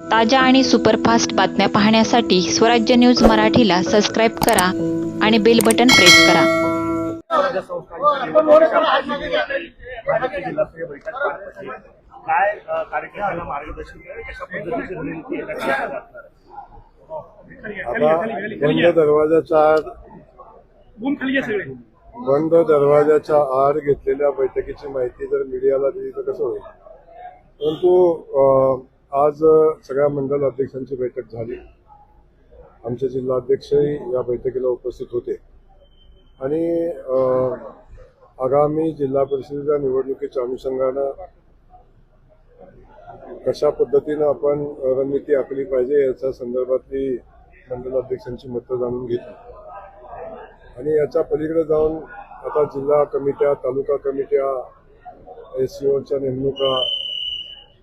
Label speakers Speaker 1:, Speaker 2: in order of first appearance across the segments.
Speaker 1: ताज्या आणि सुपरफास्ट बातम्या पाहण्यासाठी स्वराज्य न्यूज मराठीला सबस्क्राईब करा आणि बेल बटन प्रेस करा.
Speaker 2: काय अ, कार्यक्रमाला मार्गदर्शन कशा पद्धतीची
Speaker 3: बंद दरवाजाच्या आड बंद दरवाजाच्या आड घेतलेल्या बैठकीची माहिती जर मीडियाला दिली तर कसं होईल? परंतु आज सगळ्या मंडल अध्यक्षांची बैठक झाली. आमचे जिल्हाध्यक्षही या बैठकीला उपस्थित होते. आणि आगामी जिल्हा परिषदेच्या निवडणुकीच्या अनुषंगानं कशा पद्धतीनं आपण रणनीती आखली पाहिजे याच्या संदर्भातली मंडल अध्यक्षांची मतं जाणून घेतली. आणि याच्या पलीकडे जाऊन आता जिल्हा कमिट्या तालुका कमिट्या एस सी ओच्या नेमणुका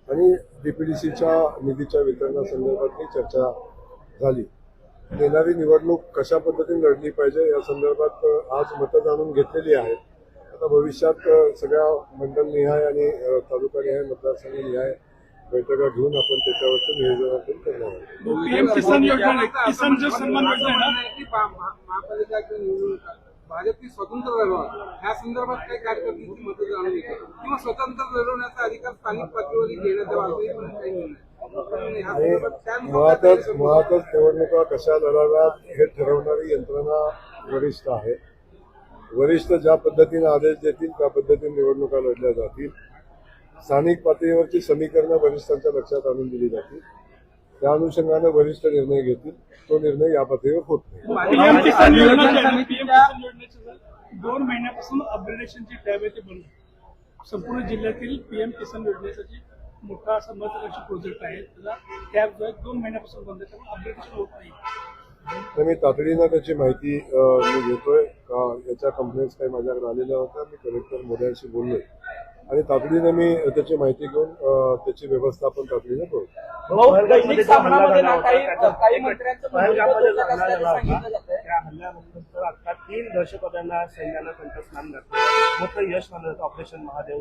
Speaker 3: आणि डीपीडीसीच्या निधीच्या वितरणासंदर्भातली चर्चा झाली. येणारी निवडणूक कशा पद्धतीने लढली पाहिजे या संदर्भात आज मतं जाणून घेतलेली आहेत. आता भविष्यात सगळ्या मंडलनिहाय आणि तालुकानिहाय मतदारसंघनिहाय बैठका घेऊन आपण त्याच्यावरती नियोजनातून करणार आहोत.
Speaker 4: भाजपची स्वतंत्र लढवा ह्या संदर्भात काही कार्यकर्त्यांची मतं जाणून घेतो. किंवा स्वतंत्र लढवण्याचा अधिकार स्थानिक पातळीवर पण काही निर्णय
Speaker 3: मुळातच मुळातच निवडणुका कशा लढाव्यात हे ठरवणारी यंत्रणा वरिष्ठ आहे. वरिष्ठ ज्या पद्धतीने आदेश देतील त्या पद्धतीने निवडणुका लढल्या जातील. स्थानिक पातळीवरची समीकरणं वरिष्ठांच्या लक्षात आणून दिली जातील. त्या अनुषंगानं वरिष्ठ निर्णय घेतील. तो निर्णय या पातळीवर होत नाही.
Speaker 5: दोन महिन्यापासून अपग्रेडेशनची टॅब आहे ते बंद. संपूर्ण जिल्ह्यातील पीएम किसान योजनेसाठी मोठा असा महत्वाकांक्षी प्रोजेक्ट आहे त्याचा टॅब जो आहे दोन महिन्यापासून बंद आहे. त्यामुळे अपग्रेडेशन होत नाही.
Speaker 3: तर मी तातडीनं त्याची माहिती मी घेतोय. का याच्या कंप्लेंट्स काही माझ्याकडे आलेल्या होत्या. मी कलेक्टर मोदयांशी बोललोय. आणि तातडीनं मी त्याची माहिती घेऊन त्याची व्यवस्थापन तातडीनं करू.
Speaker 2: आता तीन दहशतवाद्यांना सैन्यानं कंठस्नान घातलं मोठं यश मानलं ऑपरेशन महादेव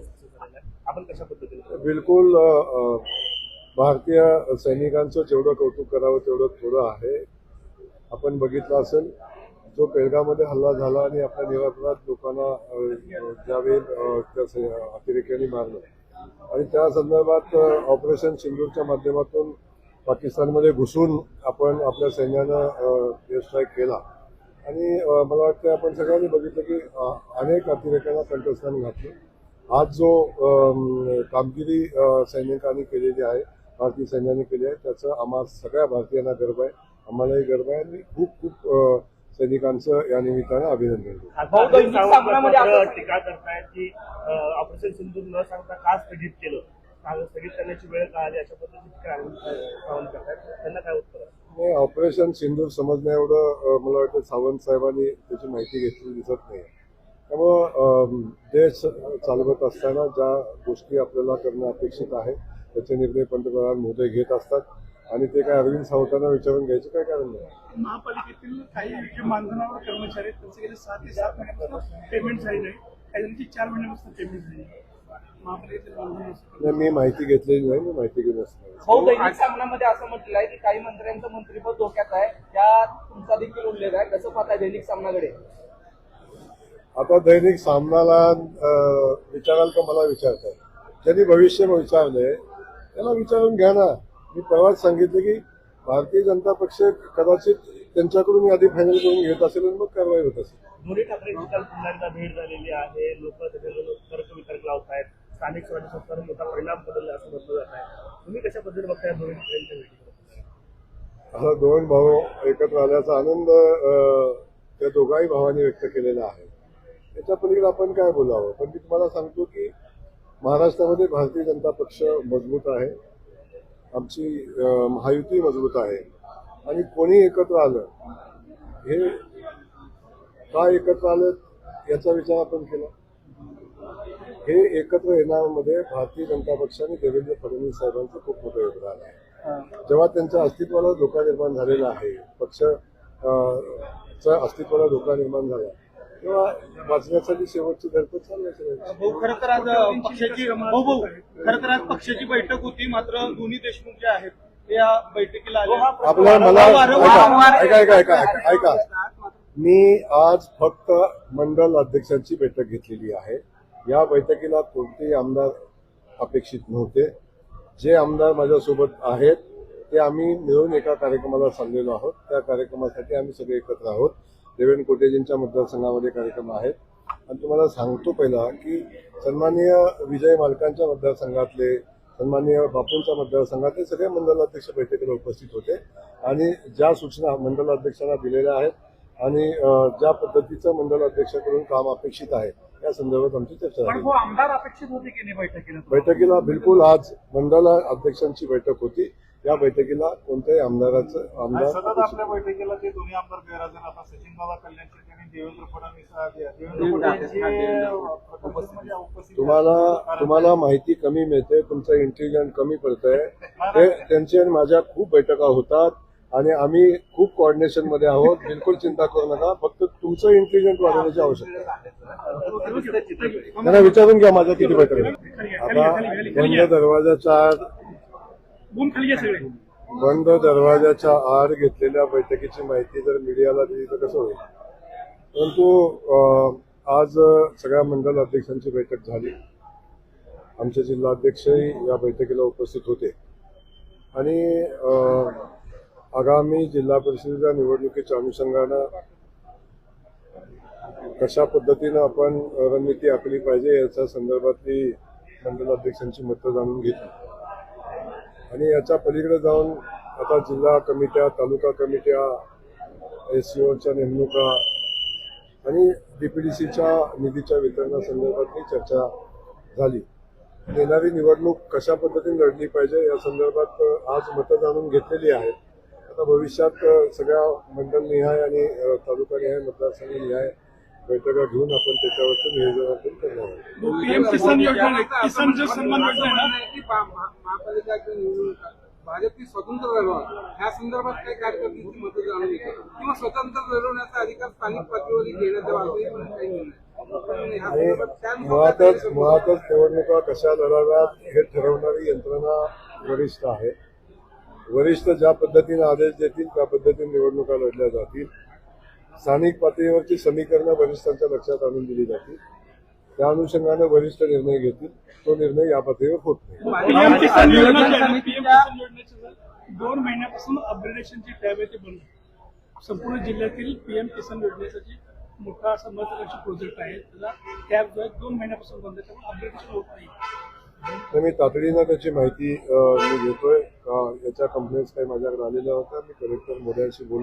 Speaker 2: आपण कशा पद्धतीने
Speaker 3: बिलकुल भारतीय सैनिकांचं जेवढं कौतुक करावं तेवढं थोडं आहे. आपण बघितलं असेल जो पेलगावमध्ये हल्ला झाला आणि आपल्या निरापराध लोकांना ज्यावेळी त्या अतिरेक्यांनी मारलं. आणि त्या संदर्भात ऑपरेशन सिंदूरच्या माध्यमातून पाकिस्तानमध्ये घुसून आपण आपल्या सैन्यानं एअर स्ट्राईक केला. आणि मला वाटतं आपण सगळ्यांनी बघितलं की अनेक अतिरेक्यांना कंठस्थान घातलं. आज जो कामगिरी सैनिकांनी केलेली आहे भारतीय सैन्याने केली आहे त्याचं आम्हा सगळ्या भारतीयांना गर्व आहे. आम्हालाही गर्व आहे. आणि खूप खूप सैनिकांचं या निमित्तानं अभिनंदन करतो.
Speaker 2: टीका करतायत की ऑपरेशन सिंधूर न सांगता का स्थगित केलं? का स्थगित करण्याची वेळ का आली अशा पद्धतीची त्यांना काय उत्तर आहे?
Speaker 3: नाही ऑपरेशन सिंदूर समजण्या एवढं मला वाटतं सावंत साहेबांनी त्याची माहिती घेतली दिसत नाही. त्यामुळं देश चालवत असताना ज्या गोष्टी आपल्याला करणं अपेक्षित आहे त्याचे निर्णय पंतप्रधान मोदी घेत असतात. आणि ते काय अरविंद सावंतांना विचारून घ्यायचे काय कारण नाही?
Speaker 5: महापालिकेतील काही जे मानधनावर कर्मचारी आहेत त्यांचे गेले सात ते सात महिन्यापासून पेमेंट झाली नाही. काही जणांची चार महिन्यापासून पेमेंट झाली नाही.
Speaker 3: मी माहिती घेतलेली नाही मी माहिती घेऊन असणार
Speaker 4: भाऊ दैनिक सामनामध्ये असं म्हटलं आहे की काही मंत्र्यांचं मंत्रिपद धोक्यात आहे. त्यात तुमचा देखील उल्लेख आहे. कसं पाहताय दैनिक सामनाकडे
Speaker 3: आता दैनिक सामनाला विचाराल का मला विचारताय? ज्यांनी भविष्य विचारलंय त्यांना विचारून घ्या ना. मी परवाच सांगितलं की भारतीय जनता पक्ष कदाचित त्यांच्याकडून यादी फायनल करून घेत असेल आणि मग कारवाई होत असेल.
Speaker 2: दोन्ही ठाकरेंची काल पुन्हा एकदा भेट झालेली आहे. लोक त्याच्यावर तर्क वितर्क लावत आहेत स्थानिक स्वराज्य संस्थांवर मोठा परिणाम बदलला असं म्हटलं जात आहे. तुम्ही कशा पद्धतीने बघताय दोन्ही ठाकरेंच्या
Speaker 3: असा दोन भाऊ एकत्र आल्याचा आनंद त्या दोघाही भावांनी व्यक्त केलेला आहे. त्याच्या पलीकडे आपण काय बोलावं? पण मी तुम्हाला सांगतो की महाराष्ट्रामध्ये भारतीय जनता पक्ष मजबूत आहे. आमची महायुती मजबूत आहे. आणि कोणी एकत्र आलं हे का एकत्र आलं याचा विचार आपण केला. हे एकत्र येण्यामध्ये भारतीय जनता पक्ष आणि देवेंद्र फडणवीस साहेबांचं खूप मोठं योगदान आहे. जेव्हा त्यांच्या अस्तित्वाला धोका निर्माण झालेला आहे पक्ष अस्तित्वाला धोका निर्माण झाला तेव्हा वाचण्यासाठी शेवटची धडपड चालण्याची
Speaker 5: भाऊ खरं तर आज पक्षाची भाऊ भाऊ खरं तर आज पक्षाची बैठक होती मात्र दोन्ही देशमुख जे आहेत या बैठकीला आले.
Speaker 3: मला ऐका ऐका ऐका ऐका ऐका. मी आज फक्त मंडल अध्यक्षांची बैठक घेतलेली आहे. या बैठकीला कोणतेही आमदार अपेक्षित नव्हते. जे आमदार माझ्यासोबत आहेत ते आम्ही मिळून एका कार्यक्रमाला चाललेलो आहोत. त्या कार्यक्रमासाठी आम्ही सगळे एकत्र आहोत. देवेंद्र कोटेजींच्या मतदारसंघामध्ये कार्यक्रम आहेत. आणि तुम्हाला सांगतो पहिला की सन्माननीय विजय मालकांच्या मतदारसंघातले सन्माननीय बापूंच्या मतदारसंघातले सगळे मंडलाध्यक्ष बैठकीला उपस्थित होते. आणि ज्या सूचना मंडलाध्यक्षांना दिलेल्या आहेत आणि ज्या पद्धतीचं मंडलाध्यक्षाकडून काम अपेक्षित आहे या संदर्भात आमची चर्चा झाली.
Speaker 5: तो आमदार अपेक्षित होते की नाही बैठकीला?
Speaker 3: बैठकीला बिलकुल आज मंडल अध्यक्षांची बैठक होती. या बैठकीला कोणत्याही आमदाराचं आमदार
Speaker 2: सतत आपल्या बैठकीला ते दोन्ही आमदार गैरहजर आता सचिन बाबा कल्याण शेट्टी आणि देवेंद्र फडणवीस देवेंद्र
Speaker 3: तुम्हाला तुम्हाला माहिती कमी मिळते तुमचं इंटेलिजन्स कमी पडतंय. ते त्यांची आणि माझ्या खूप बैठका होतात आणि आम्ही खूप कोऑर्डिनेशनमध्ये आहोत. बिलकुल चिंता करू नका. फक्त तुमचं इंटेलिजन्स वाढवण्याची आवश्यकता त्यांना विचारून घ्या माझ्या किती बैठक. आता बंद दरवाजाच्या आड
Speaker 5: बूम खाली सगळे.
Speaker 3: बंद दरवाजाच्या आड घेतलेल्या बैठकीची माहिती जर मीडियाला दिली तर कसं होईल? परंतु आज सगळ्या मंडल अध्यक्षांची बैठक झाली. आमचे जिल्हाध्यक्षही या बैठकीला उपस्थित होते. आणि आगामी जिल्हा परिषदेच्या निवडणुकीच्या अनुषंगानं कशा पद्धतीनं आपण रणनीती आखली पाहिजे याच्या संदर्भातली मंडल अध्यक्षांची मतं जाणून घेतली. आणि याच्या पलीकडे जाऊन आता जिल्हा कमिट्या तालुका कमिट्या एससीओच्या नेमणुका आणि डीपीडीसीच्या निधीच्या वितरणासंदर्भातली चर्चा झाली. येणारी निवडणूक कशा पद्धतीने लढली पाहिजे या संदर्भात आज मतं जाणून घेतलेली आहेत. आता भविष्यात सगळ्या मंडलनिहाय आणि तालुकानिहाय मतदारसंघनिहाय बैठका घेऊन आपण त्याच्यावरती नियोजन करणार आहोत.
Speaker 5: पीएम किसान योजना किसान जो सन्मान योजना आहे ना?
Speaker 4: की पा- महा- महापालिका किंवा निवडणुका भाजपची स्वतंत्र लढवा ह्या संदर्भात काही कार्यकर्त्यांची मतं जाणून घेते किंवा स्वतंत्र लढवण्याचा अधिकार स्थानिक पातळीवर घेण्यात यावा असंही पण काही
Speaker 3: आणि मुळातच मुळातच निवडणुका कशा लढाव्यात हे ठरवणारी यंत्रणा वरिष्ठ आहे. वरिष्ठ ज्या पद्धतीने आदेश देतील त्या पद्धतीने निवडणुका लढल्या जातील. स्थानिक पातळीवरची समीकरणं वरिष्ठांच्या लक्षात आणून दिली जातील. त्या अनुषंगानं वरिष्ठ निर्णय घेतील. तो निर्णय या पातळीवर होत नाही.
Speaker 5: दोन महिन्यापासून अपग्रेडेशनची टॅब आहे ते बंद. संपूर्ण जिल्ह्यातील पीएम किसान योजनेचा जी मोठा महत्वाकांक्षी प्रोजेक्ट आहे. त्याचा टॅब जो आहे दोन महिन्यापासून बंद आहे. त्यामुळे अपग्रेडेशन होत नाही.
Speaker 3: तर मी तातडीनं त्याची माहिती मी घेतोय. याच्या कंप्लेंट्स काही माझ्याकडे आलेल्या होत्या. मी कलेक्टर मोदयांशी बोलून